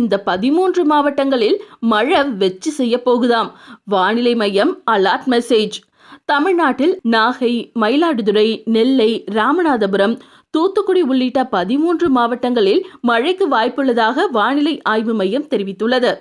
இந்த பதிமூன்று மாவட்டங்களில் மழை வெச்சு செய்ய போகுதாம். வானிலை மையம் அலர்ட் மெசேஜ். தமிழ்நாட்டில் நாகை மயிலாடுதுறை நெல்லை ராமநாதபுரம் தூத்துக்குடி உள்ளிட்ட பதிமூன்று மாவட்டங்களில் மழைக்கு வாய்ப்புள்ளதாக வானிலை ஆய்வு மையம் தெரிவித்துள்ளது.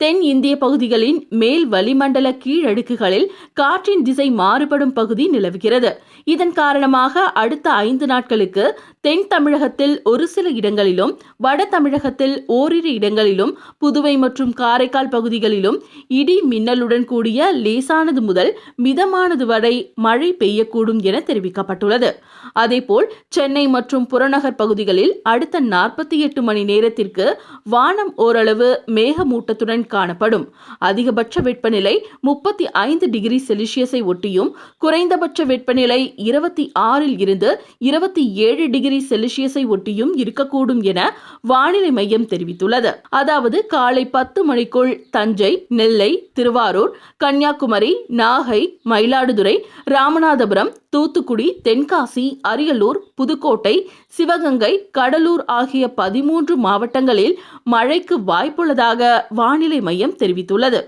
தென் இந்திய பகுதிகளின் மேல் வளிமண்டல கீழடுக்குகளில் காற்றின் திசை மாறுபடும் பகுதி நிலவுகிறது. இதன் காரணமாக அடுத்த ஐந்து நாட்களுக்கு தென் தமிழகத்தில் ஒரு சில இடங்களிலும் வட தமிழகத்தில் ஓரிரு இடங்களிலும் புதுவை மற்றும் காரைக்கால் பகுதிகளிலும் இடி மின்னலுடன் கூடிய லேசானது முதல் மிதமானது வரை மழை பெய்யக்கூடும் என தெரிவிக்கப்பட்டுள்ளது. அதேபோல் சென்னை மற்றும் புறநகர் பகுதிகளில் அடுத்த நாற்பத்தி எட்டு மணி நேரத்திற்கு வானம் ஓரளவு மேகமூட்டத்துடன் திறன் காணப்படும். அதிகபட்ச வெப்பநிலை முப்பத்தி ஐந்து டிகிரி செல்சியஸை ஒட்டியும் குறைந்தபட்ச வெப்பநிலை இருபத்தி ஆறில் இருந்து இருபத்தி ஏழு டிகிரி செல்சியஸை ஒட்டியும் இருக்கக்கூடும் என வானிலை மையம் தெரிவித்துள்ளது. அதாவது காலை பத்து மணிக்குள் தஞ்சை நெல்லை திருவாரூர் கன்னியாகுமரி நாகை மயிலாடுதுறை ராமநாதபுரம் தூத்துக்குடி தென்காசி அரியலூர் புதுக்கோட்டை சிவகங்கை கடலூர் ஆகிய பதிமூன்று மாவட்டங்களில் மழைக்கு வாய்ப்புள்ளதாக வானிலை வானிலை மையம் தெரிவித்துள்ளது.